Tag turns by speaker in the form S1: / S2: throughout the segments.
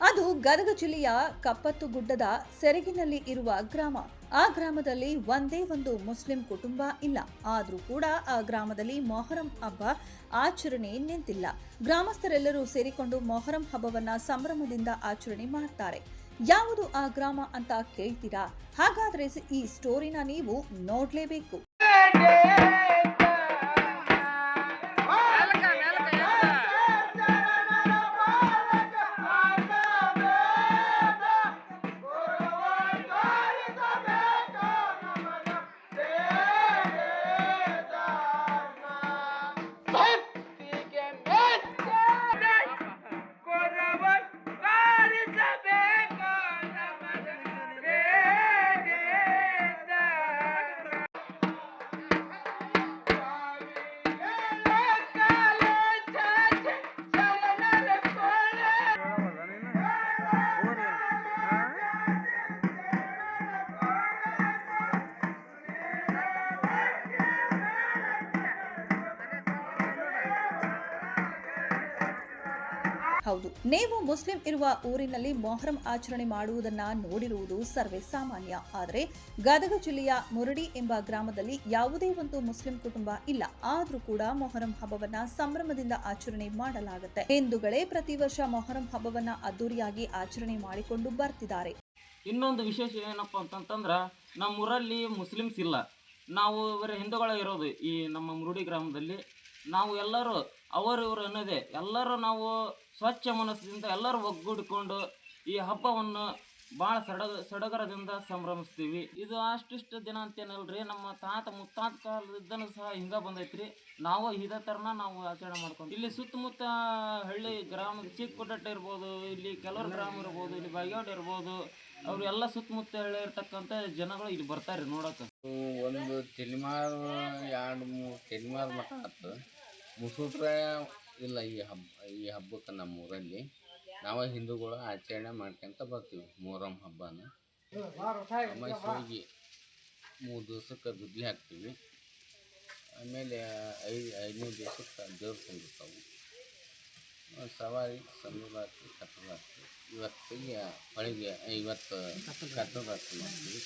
S1: ಅದು ಗದಗ ಜಿಲ್ಲೆಯ ಕಪ್ಪತ್ತು ಗುಡ್ಡದ ಸೆರಗಿನಲ್ಲಿ ಇರುವ ಗ್ರಾಮ. ಆ ಗ್ರಾಮದಲ್ಲಿ ಒಂದೇ ಒಂದು ಮುಸ್ಲಿಂ ಕುಟುಂಬ ಇಲ್ಲ. ಆದರೂ ಕೂಡ ಆ ಗ್ರಾಮದಲ್ಲಿ ಮೊಹರಂ ಹಬ್ಬ ಆಚರಣೆ ನಿಂತಿಲ್ಲ. ಗ್ರಾಮಸ್ಥರೆಲ್ಲರೂ ಸೇರಿಕೊಂಡು ಮೊಹರಂ ಹಬ್ಬವನ್ನ ಸಂಭ್ರಮದಿಂದ ಆಚರಣೆ ಮಾಡ್ತಾರೆ. ಯಾವುದು ಆ ಗ್ರಾಮ ಅಂತ ಕೇಳ್ತೀರಾ? ಹಾಗಾದ್ರೆ ಈ ಸ್ಟೋರಿನ ನೀವು ನೋಡ್ಲೇಬೇಕು. ಹೌದು. ನೀವು ಮುಸ್ಲಿಂ ಇರುವ ಊರಿನಲ್ಲಿ ಮೊಹರಂ ಆಚರಣೆ ಮಾಡುವುದನ್ನ ನೋಡಿರುವುದು ಸರ್ವೇ ಸಾಮಾನ್ಯ. ಆದರೆ ಗದಗ ಜಿಲ್ಲೆಯ ಮುರಡಿ ಎಂಬ ಗ್ರಾಮದಲ್ಲಿ ಯಾವುದೇ ಒಂದು ಮುಸ್ಲಿಂ ಕುಟುಂಬ ಇಲ್ಲ. ಆದರೂ ಕೂಡ ಮೊಹರಂ ಹಬ್ಬವನ್ನ ಸಂಭ್ರಮದಿಂದ ಆಚರಣೆ ಮಾಡಲಾಗುತ್ತೆ. ಹಿಂದೂಗಳೇ ಪ್ರತಿ ವರ್ಷ ಮೊಹರಂ ಹಬ್ಬವನ್ನ ಅದ್ದೂರಿಯಾಗಿ ಆಚರಣೆ ಮಾಡಿಕೊಂಡು ಬರ್ತಿದ್ದಾರೆ.
S2: ಇನ್ನೊಂದು ವಿಶೇಷ ಏನಪ್ಪ ಅಂತಂತಂದ್ರೆ ನಮ್ಮ ಊರಲ್ಲಿ ಮುಸ್ಲಿಮ್ಸ್ ಇಲ್ಲ. ನಾವು ಇವರ ಹಿಂದೂಗಳ ಇರೋದು ಈ ನಮ್ಮ ಮುರುಡಿ ಗ್ರಾಮದಲ್ಲಿ. ನಾವು ಎಲ್ಲರೂ ಅವರು ಅನ್ನೋದೇ. ಎಲ್ಲರೂ ನಾವು ಸ್ವಚ್ಛ ಮನಸ್ಸಿನಿಂದ ಎಲ್ಲರೂ ಒಗ್ಗೂಡಿಕೊಂಡು ಈ ಹಬ್ಬವನ್ನು ಭಾಳ ಸಡಗ, ಸಡಗರದಿಂದ ಸಂಭ್ರಮಿಸ್ತೀವಿ. ಇದು ಅಷ್ಟಿಷ್ಟು ದಿನ ಅಂತೇನಲ್ರಿ, ನಮ್ಮ ತಾತ ಮುತ್ತಾತ ಕಾಲದಿಂದನೂ ಸಹ ಹಿಂಗೆ ಬಂದೈತ್ರಿ. ನಾವು ಇದೇ ಥರನ ನಾವು ಆಚರಣೆ ಮಾಡ್ಕೊಂಡು ಇಲ್ಲಿ ಸುತ್ತಮುತ್ತ ಹಳ್ಳಿ ಗ್ರಾಮದ ಚಿಕ್ಕ ಇರ್ಬೋದು, ಇಲ್ಲಿ ಕೆಲವರು ಗ್ರಾಮ ಇರ್ಬೋದು, ಇಲ್ಲಿ ಬಾಗೇವಾಡಿ ಇರ್ಬೋದು ಅವ್ರು ಎಲ್ಲ ಸುತ್ತಮುತ್ತ ಹೇಳಿರ್ತಕ್ಕಂಥ ಜನಗಳು ಇಲ್ಲಿ ಬರ್ತಾರೆ ನೋಡಕ್ಕೆ
S3: ಒಂದು ತೆಲಿಮಾರು, ಎರಡು ಮೂರು ತೆಲಿಮಾರು ಮಟ್ಟ ಆಯ್ತು ಮುಸುಟ್ರೆ ಇಲ್ಲ ಈ ಹಬ್ಬ ಈ ಹಬ್ಬಕ್ಕೆ ನಮ್ಮ ಊರಲ್ಲಿ ನಾವು ಹಿಂದೂಗಳು ಆಚರಣೆ ಮಾಡ್ಕೊಂತ ಬರ್ತೀವಿ ಮೊಹರಂ ಹಬ್ಬನ. ಮೈಸೂರಿಗೆ ಮೂರು ದಿವಸಕ್ಕೆ ಗುದ್ಲಿ ಹಾಕ್ತೀವಿ. ಆಮೇಲೆ ಐದು ಐದನೇ ದಿವಸಕ್ಕೆ ದೇವ್ರು ಕುಂದಿರ್ತಾವೆ ಸವಾರಿ ಸಂದುರಾತ್ರಿ ಕತ್ತಲಾತ್ರಿ ಇವತ್ತಿಗೆ ಹೊಳಿಗೆ ಇವತ್ತು ಕತ್ತಲಾತ್ರಿ ಮಾಡ್ತೀವಿ.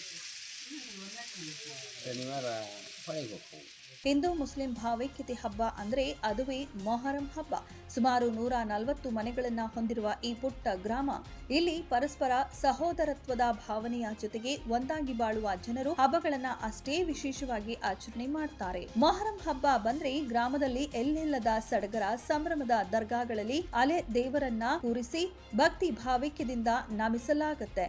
S3: ಶನಿವಾರ
S1: ಹಿಂದೂ ಮುಸ್ಲಿಂ ಭಾವೈಕ್ಯತೆ ಹಬ್ಬ ಅಂದ್ರೆ ಅದುವೇ ಮೊಹರಂ ಹಬ್ಬ. ಸುಮಾರು ನೂರ ನಲವತ್ತು ಮನೆಗಳನ್ನ ಹೊಂದಿರುವ ಈ ಪುಟ್ಟ ಗ್ರಾಮ, ಇಲ್ಲಿ ಪರಸ್ಪರ ಸಹೋದರತ್ವದ ಭಾವನೆಯ ಜೊತೆಗೆ ಒಂದಾಗಿ ಬಾಳುವ ಜನರು ಹಬ್ಬಗಳನ್ನ ಅಷ್ಟೇ ವಿಶೇಷವಾಗಿ ಆಚರಣೆ ಮಾಡ್ತಾರೆ. ಮೊಹರಂ ಹಬ್ಬ ಬಂದ್ರೆ ಗ್ರಾಮದಲ್ಲಿ ಎಲ್ಲೆಲ್ಲದ ಸಡಗರ, ಸಂಭ್ರಮದ ದರ್ಗಾಗಳಲ್ಲಿ ಅಲೆ ದೇವರನ್ನ ಕೂರಿಸಿ ಭಕ್ತಿ ಭಾವೈಕ್ಯದಿಂದ ನಮಿಸಲಾಗುತ್ತೆ.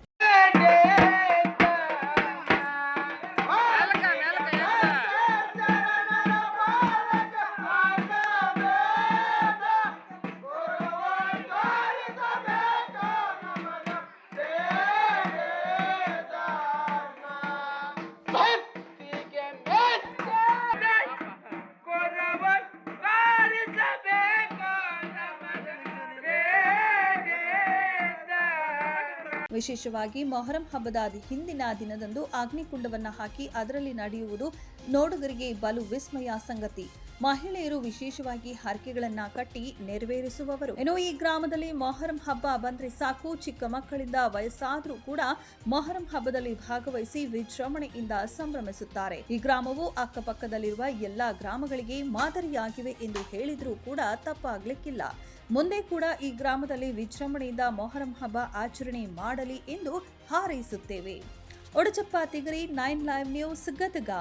S1: ವಿಶೇಷವಾಗಿ ಮೊಹರಂ ಹಬ್ಬದ ಹಿಂದಿನ ದಿನದಂದು ಅಗ್ನಿಕುಂಡವನ್ನ ಹಾಕಿ ಅದರಲ್ಲಿ ನಡೆಯುವುದು ನೋಡುಗರಿಗೆ ಬಲು ವಿಸ್ಮಯ ಸಂಗತಿ. ಮಹಿಳೆಯರು ವಿಶೇಷವಾಗಿ ಹರಕೆಗಳನ್ನ ಕಟ್ಟಿ ನೆರವೇರಿಸುವವರು. ಏನೋ ಈ ಗ್ರಾಮದಲ್ಲಿ ಮೊಹರಂ ಹಬ್ಬ ಬಂದ್ರೆ ಸಾಕು, ಚಿಕ್ಕ ಮಕ್ಕಳಿಂದ ವಯಸ್ಸಾದ್ರೂ ಕೂಡ ಮೊಹರಂ ಹಬ್ಬದಲ್ಲಿ ಭಾಗವಹಿಸಿ ವಿಜೃಂಭಣೆಯಿಂದ ಸಂಭ್ರಮಿಸುತ್ತಾರೆ. ಈ ಗ್ರಾಮವು ಅಕ್ಕಪಕ್ಕದಲ್ಲಿರುವ ಎಲ್ಲಾ ಗ್ರಾಮಗಳಿಗೆ ಮಾದರಿಯಾಗಿವೆ ಎಂದು ಹೇಳಿದ್ರೂ ಕೂಡ ತಪ್ಪಾಗ್ಲಿಕ್ಕಿಲ್ಲ. ಮುಂದೆ ಕೂಡ ಈ ಗ್ರಾಮದಲ್ಲಿ ವಿಜೃಂಭಣೆಯಿಂದ ಮೊಹರಂ ಹಬ್ಬ ಆಚರಣೆ ಮಾಡಲಿ ಎಂದು ಹಾರೈಸುತ್ತೇವೆ. Odachappa Tigari, nine live news Gadag.